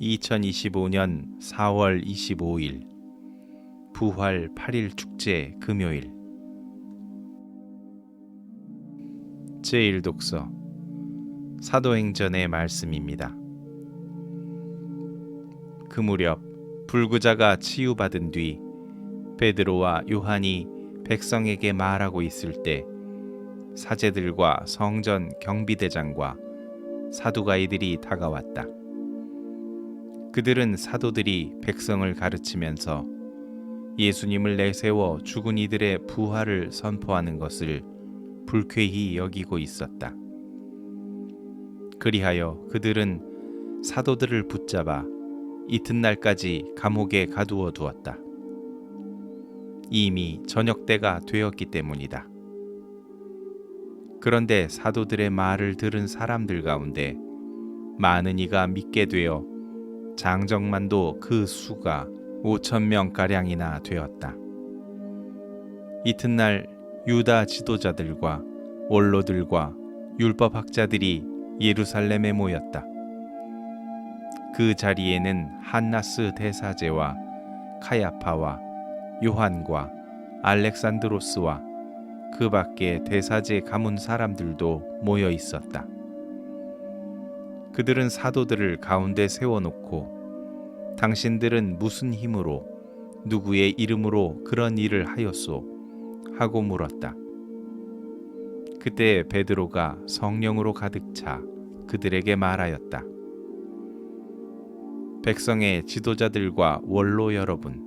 2025년 4월 25일 부활 8일 축제 금요일 제1독서 사도행전의 말씀입니다. 그 무렵 불구자가 치유받은 뒤 베드로와 요한이 백성에게 말하고 있을 때 사제들과 성전 경비대장과 사두가이들이 다가왔다. 그들은 사도들이 백성을 가르치면서 예수님을 내세워 죽은 이들의 부활을 선포하는 것을 불쾌히 여기고 있었다. 그리하여 그들은 사도들을 붙잡아 이튿날까지 감옥에 가두어 두었다. 이미 저녁 때가 되었기 때문이다. 그런데 사도들의 말을 들은 사람들 가운데 많은 이가 믿게 되어 장정만도 그 수가 5천 명 가량이나 되었다. 이튿날 유다 지도자들과 원로들과 율법 학자들이 예루살렘에 모였다. 그 자리에는 한나스 대사제와 카야파와 요한과 알렉산드로스와 그 밖에 대사제 가문 사람들도 모여 있었다. 그들은 사도들을 가운데 세워놓고 당신들은 무슨 힘으로 누구의 이름으로 그런 일을 하였소? 하고 물었다. 그때 베드로가 성령으로 가득 차 그들에게 말하였다. 백성의 지도자들과 원로 여러분,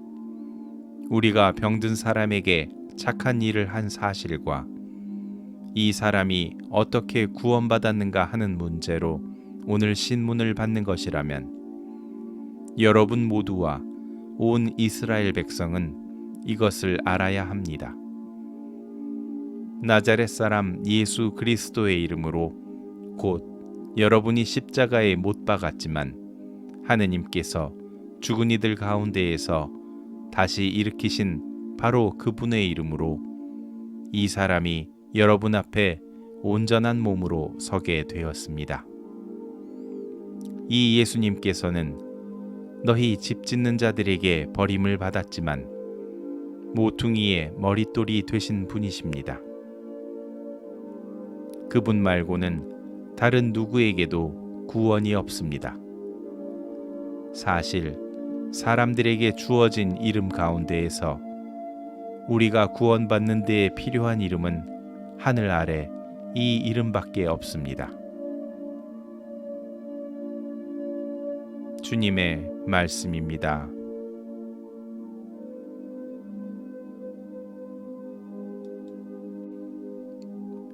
우리가 병든 사람에게 착한 일을 한 사실과 이 사람이 어떻게 구원받았는가 하는 문제로 오늘 신문을 받는 것이라면 여러분 모두와 온 이스라엘 백성은 이것을 알아야 합니다. 나자렛 사람 예수 그리스도의 이름으로 곧 여러분이 십자가에 못 박았지만 하느님께서 죽은 이들 가운데에서 다시 일으키신 바로 그분의 이름으로 이 사람이 여러분 앞에 온전한 몸으로 서게 되었습니다. 이 예수님께서는 너희 집 짓는 자들에게 버림을 받았지만 모퉁이의 머릿돌이 되신 분이십니다. 그분 말고는 다른 누구에게도 구원이 없습니다. 사실 사람들에게 주어진 이름 가운데에서 우리가 구원받는 데에 필요한 이름은 하늘 아래 이 이름밖에 없습니다. 주님의 말씀입니다.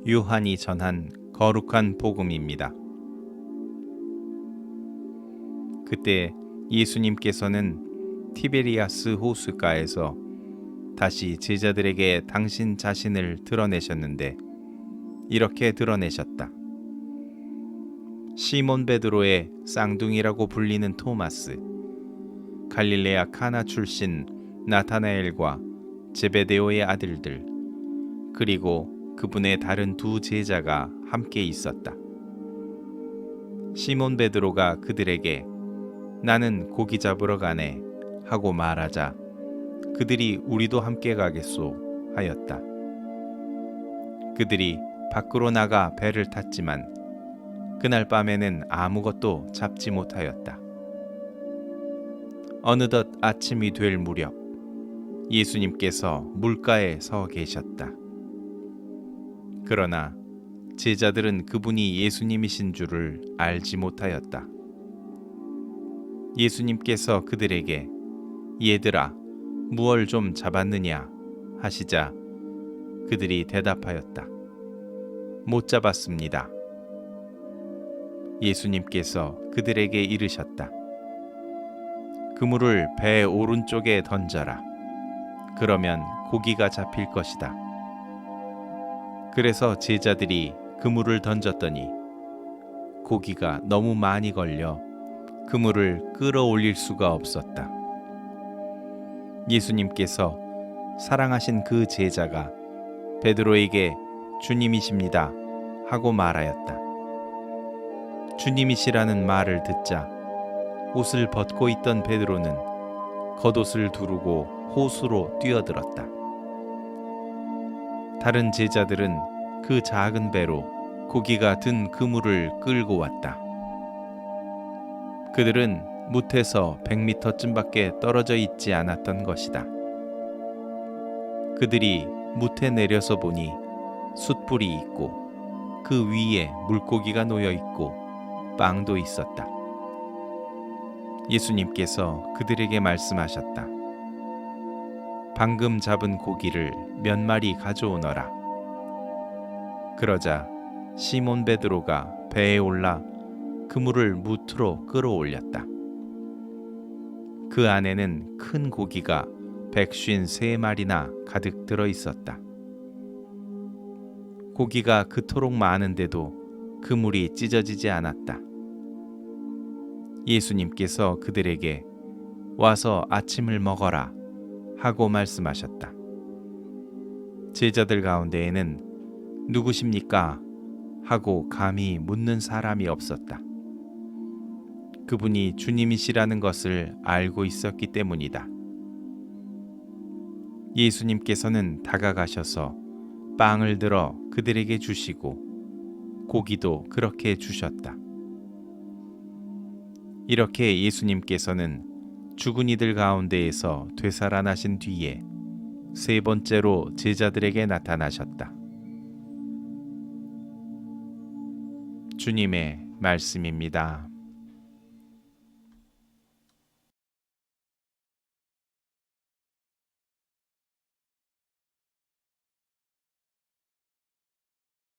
요한이 전한 거룩한 복음입니다. 그때 예수님께서는 티베리아스 호숫가에서 다시 제자들에게 당신 자신을 드러내셨는데 이렇게 드러내셨다. 시몬 베드로의 쌍둥이라고 불리는 토마스, 갈릴레아 카나 출신 나타나엘과 제베데오의 아들들, 그리고 그분의 다른 두 제자가 함께 있었다. 시몬 베드로가 그들에게 나는 고기 잡으러 가네 하고 말하자 그들이 우리도 함께 가겠소 하였다. 그들이 밖으로 나가 배를 탔지만 그날 밤에는 아무것도 잡지 못하였다. 어느덧 아침이 될 무렵 예수님께서 물가에 서 계셨다. 그러나 제자들은 그분이 예수님이신 줄을 알지 못하였다. 예수님께서 그들에게 얘들아 무얼 좀 잡았느냐 하시자 그들이 대답하였다. 못 잡았습니다. 예수님께서 그들에게 이르셨다. 그물을 배 오른쪽에 던져라. 그러면 고기가 잡힐 것이다. 그래서 제자들이 그물을 던졌더니 고기가 너무 많이 걸려 그물을 끌어올릴 수가 없었다. 예수님께서 사랑하신 그 제자가 베드로에게 주님이십니다 하고 말하였다. 주님이시라는 말을 듣자 옷을 벗고 있던 베드로는 겉옷을 두르고 호수로 뛰어들었다. 다른 제자들은 그 작은 배로 고기가 든 그물을 끌고 왔다. 그들은 무태서 100m쯤밖에 떨어져 있지 않았던 것이다. 그들이 무태 내려서 보니 숯불이 있고 그 위에 물고기가 놓여 있고 빵도 있었다. 예수님께서 그들에게 말씀하셨다. 방금 잡은 고기를 몇 마리 가져오너라. 그러자 시몬 베드로가 배에 올라 그물을 무트로 끌어올렸다. 그 안에는 큰 고기가 백쉰 세 마리나 가득 들어 있었다. 고기가 그토록 많은데도 그물이 찢어지지 않았다. 예수님께서 그들에게 와서 아침을 먹어라 하고 말씀하셨다. 제자들 가운데에는 누구십니까? 하고 감히 묻는 사람이 없었다. 그분이 주님이시라는 것을 알고 있었기 때문이다. 예수님께서는 다가가셔서 빵을 들어 그들에게 주시고 고기도 그렇게 주셨다. 이렇게 예수님께서는 죽은 이들 가운데에서 되살아나신 뒤에 세 번째로 제자들에게 나타나셨다. 주님의 말씀입니다.